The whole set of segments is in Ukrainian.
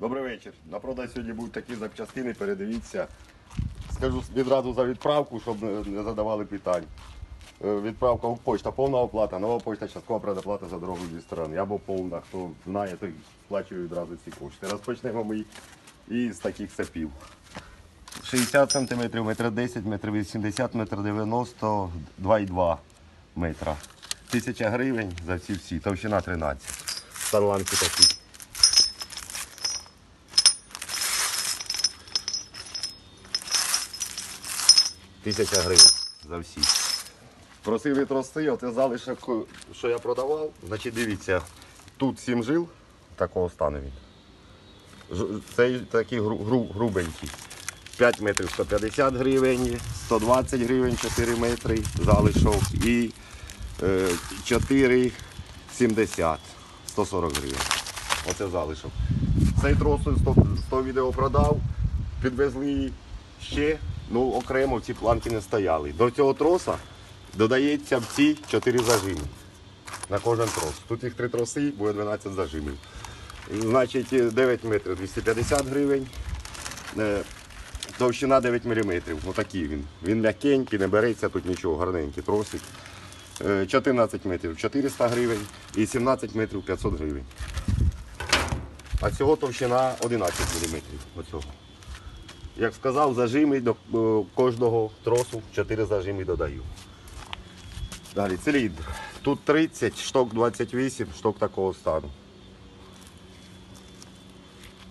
Добрий вечір. На продаж сьогодні будуть такі запчастини, передивіться. Скажу відразу за відправку, щоб не задавали питань. Е, Відправка в почта, повна оплата, нова почта, часткова предоплата за дорогу зі сторони. Або повна, хто знає, той сплачує відразу ці кошти. Розпочнемо ми із таких цепів. 60 см, метр 10, метр 80, метр 90, 2,2 метра. Тисяча гривень за ці всі, товщина 13. Старланки такі. Тисяча гривень за всі. Просили троси, оце залишок, що я продавав. Значить, дивіться, тут 7 жил, такого стану він. Цей такий гру, гру, грубенький. 5 метрів 150 гривень, 120 гривень 4 метри залишок і е, 4,70, 140 гривень. Оце залишок. Цей трос 100, 100 відео продав, підвезли ще, ну окремо ці планки не стояли. До цього троса додається ці 4 зажими на кожен трос. Тут їх 3 троси, буде 12 зажимів. Значить, 9 метрів 250 гривень. Е, Товщина 9 мм. Отакий він. Він м'якенький, не береться тут нічого, гарненький тросик. Е, 14 метрів 400 гривень і 17 метрів 500 гривень. А цього товщина 11 мм. Оцього. Як сказав, зажими до е, кожного тросу 4 зажими додаю. Далі циліндр. Тут 30, шток 28, шток такого стану.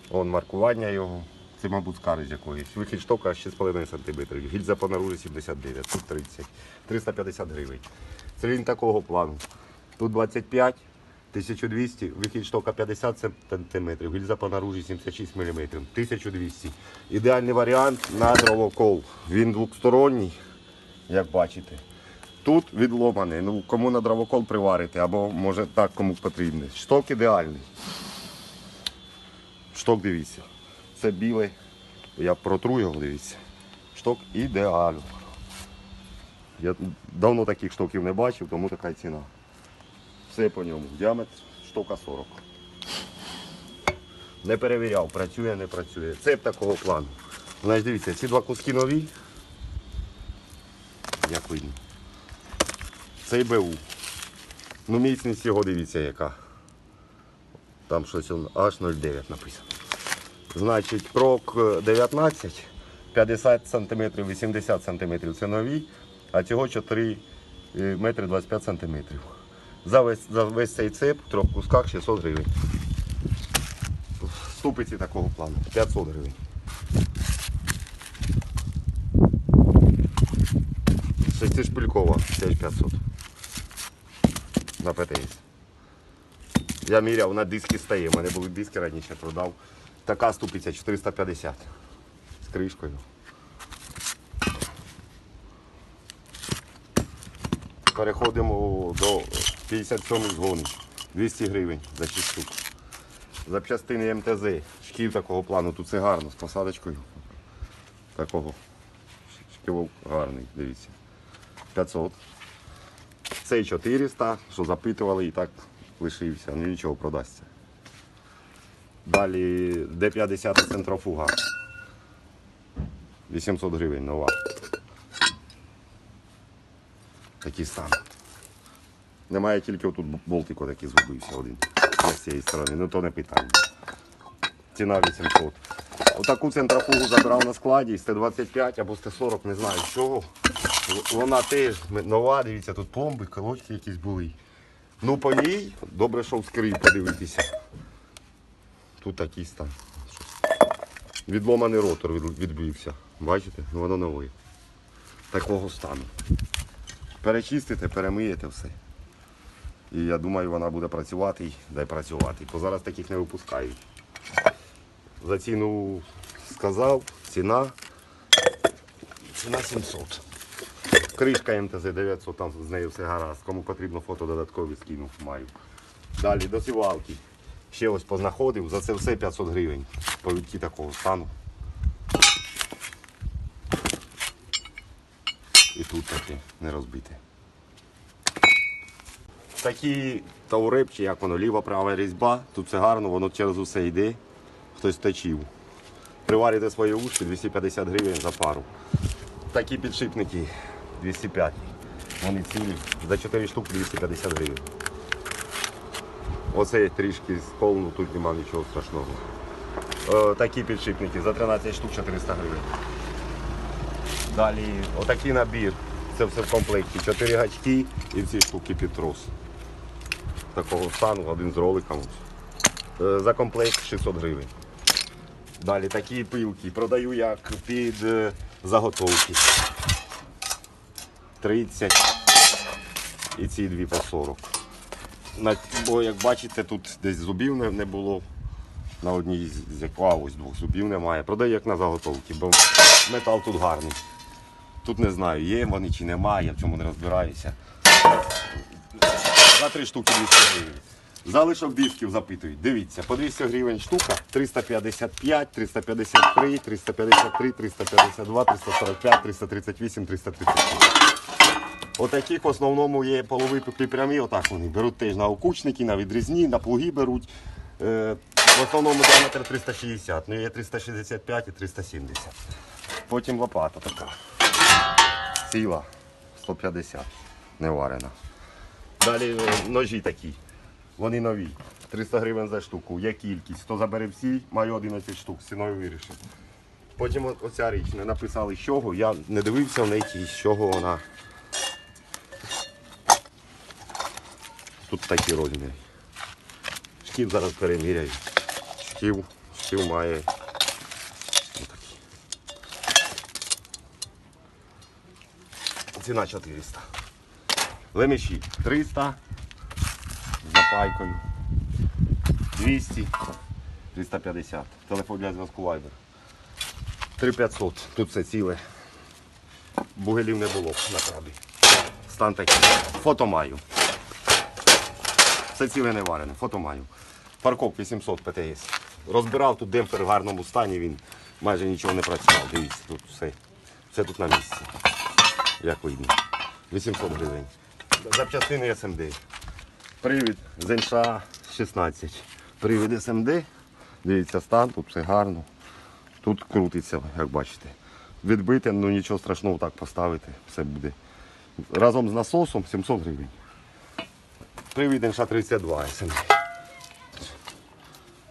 Вон маркування його. Це, мабуть, скарж якоїсь. Вихід штока 6,5 см. Гільза по наружі 79, тут 30. 350 гривень. Циліндр такого плану. Тут 25, 1200, вихід штока 50 см, гільза по наружі 76 мм, 1200. Ідеальний варіант на дровокол. Він двосторонній, як бачите. Тут відломаний. Ну, кому на дровокол приварити, або може так кому потрібно. Шток ідеальний. Шток дивіться. Це біле. Я протру його, дивіться. Шток ідеально. Я давно таких штоків не бачив, тому така ціна. Все по ньому. Діаметр штока 40. Не перевіряв, працює, не працює. Цеп такого плану. Значить, дивіться, ці два куски нові. Як видно. Цей БУ. Ну, міцність його дивіться яка. Там щось аж 0,9 написано. Значить, прок е, 19, 50 см, 80 см це нові, а цього 4 е, метри 25 см. За весь, за весь цей цеп в трьох кусках 600 гривень. Ступиці такого плану 500 гривень. Шестишпилькова, теж 500. На ПТС. Я міряв, на диски стає. У мене були диски раніше продав. Така ступиця 450 з кришкою. Переходимо до 57 згони. 200 гривень за 6 штук. Запчастини МТЗ. Шків такого плану. Тут це гарно з посадочкою. Такого. Шків гарний, дивіться. 500. Цей 400, що запитували і так лишився, ну нічого продасться. Далі Д-50 центрофуга. 800 гривень нова. Такий стан. Немає тільки отут болтик отакий згубився один. З цієї сторони, ну то не питання. Ціна 800. Отаку центрофугу забирав на складі, з Т-25 або з Т-40, не знаю з чого. Вона теж нова, дивіться, тут пломби, колодки якісь були. Ну по ній добре, що вскрив подивитися. Тут такий стан. Відломаний ротор відбився. Бачите? Ну воно нове. Такого стану. Перечистите, перемиєте все. І я думаю, вона буде працювати дай працювати. Бо зараз таких не випускають. За ціну сказав, ціна. Ціна 700. Кришка МТЗ 900, там з нею все гаразд. Кому потрібно фото додаткові скину, маю. Далі до сівалки. Ще ось познаходив, за це все 500 гривень. Повідки такого стану. І тут таке не розбите. Такі тауреп, чи як воно, ліва права різьба. Тут все гарно, воно через усе йде. хтось точив. Приварите свої ушки 250 гривень за пару. Такі підшипники 205. Вони цілі. За 4 штуки 250 гривень. Оце трішки сповну, тут нема нічого страшного. Е, такі підшипники за 13 штук 400 гривень. Далі отакий набір. Це все в комплекті. 4 гачки і ці штуки під трос. Такого стану, один з роликом. Е, За комплект 600 гривень. Далі такі пилки. Продаю як під е, заготовки. 30 і ці дві по 40. На, бо як бачите, тут десь зубів не, було. На одній з з як- а, ось двох зубів немає. Продаю як на заготовки, бо метал тут гарний. Тут не знаю, є вони чи немає, я в цьому не розбираюся. За три штуки 200 гривень. Залишок дисків запитують. Дивіться, по 200 гривень штука, 355, 353, 353, 352, 345, 338, 337. Отаких в основному є полови прямі, отак вони беруть теж на окучники, на відрізні, на плуги беруть. Е, в основному діаметр 360, ну є 365 і 370. Потім лопата така. Ціла 150, не варена. Далі е, ножі такі. Вони нові. 300 гривень за штуку. Є кількість. Хто забере всі, маю 11 штук, ціною вирішив. Потім оця річ не написали з чого. Я не дивився в неї, з чого вона. Тут такі розміри. Шків зараз переміряю. Шків, шків має. Ціна 400. Леміші 300 з запайкою. 200, 350. Телефон для зв'язку Viber. 3500. Тут все ціле. Бугелів не було на крабі. Стан такий. Фото маю. Все ціле не варене. Фото маю. Парков 800 ПТС. Розбирав тут демпфер в гарному стані, він майже нічого не працював. Дивіться, тут все. Все тут на місці. Як видно. 800 гривень. Запчастини СМД. Привід з НШ 16. Привід СМД. Дивіться, стан, тут все гарно. Тут крутиться, як бачите. Відбите, ну нічого страшного так поставити, все буде. Разом з насосом 700 гривень. Привід НШ 32 СМД.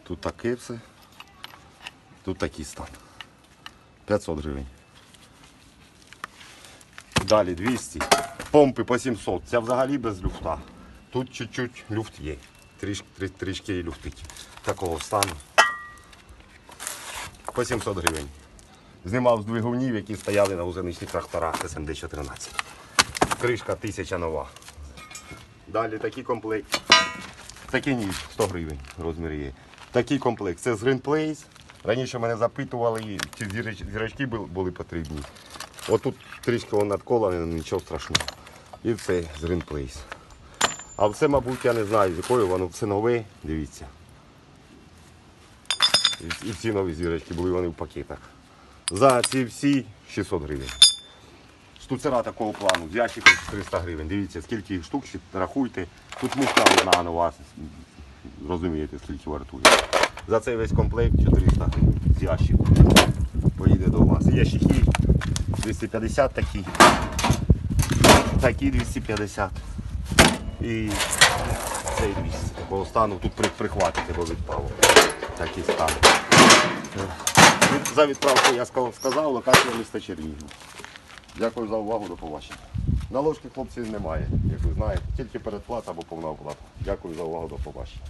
Тут таке все. Тут такий стан. 500 гривень. Далі 200. Помпи по 700. Це взагалі без люфта. Тут чуть-чуть люфт є. Трішки, трі- трішки люфтить. Такого стану. По 700 гривень. Знімав з двигунів, які стояли на гусеничних тракторах СМД-14. Кришка 1000 нова. Далі такий комплект. Такий ніж 100 гривень розмір є. Такий комплект. Це з Green Place. Раніше мене запитували, чи зірочки були потрібні. Отут трішки воно надколене, нічого страшного. І це з Place. А все, мабуть, я не знаю, з якою воно все нове, дивіться. І, всі нові зірочки були вони в пакетах. За ці всі 600 гривень. Штуцера такого плану, з ящиком 300 гривень. Дивіться, скільки їх штук, рахуйте. Тут муфта одна на вас. Розумієте, скільки вартує. За цей весь комплект 400 гривень з ящиком. Поїде до вас. Ящики 250 такі. Такі 250. І цей 200. Такого стану тут при- прихватите, бо відпало. Такий стан. За відправку я сказав, локація міста Чернігів. Дякую за увагу, до побачення. Наложки хлопців немає, як ви знаєте, тільки передплата або повна оплата. Дякую за увагу, до побачення.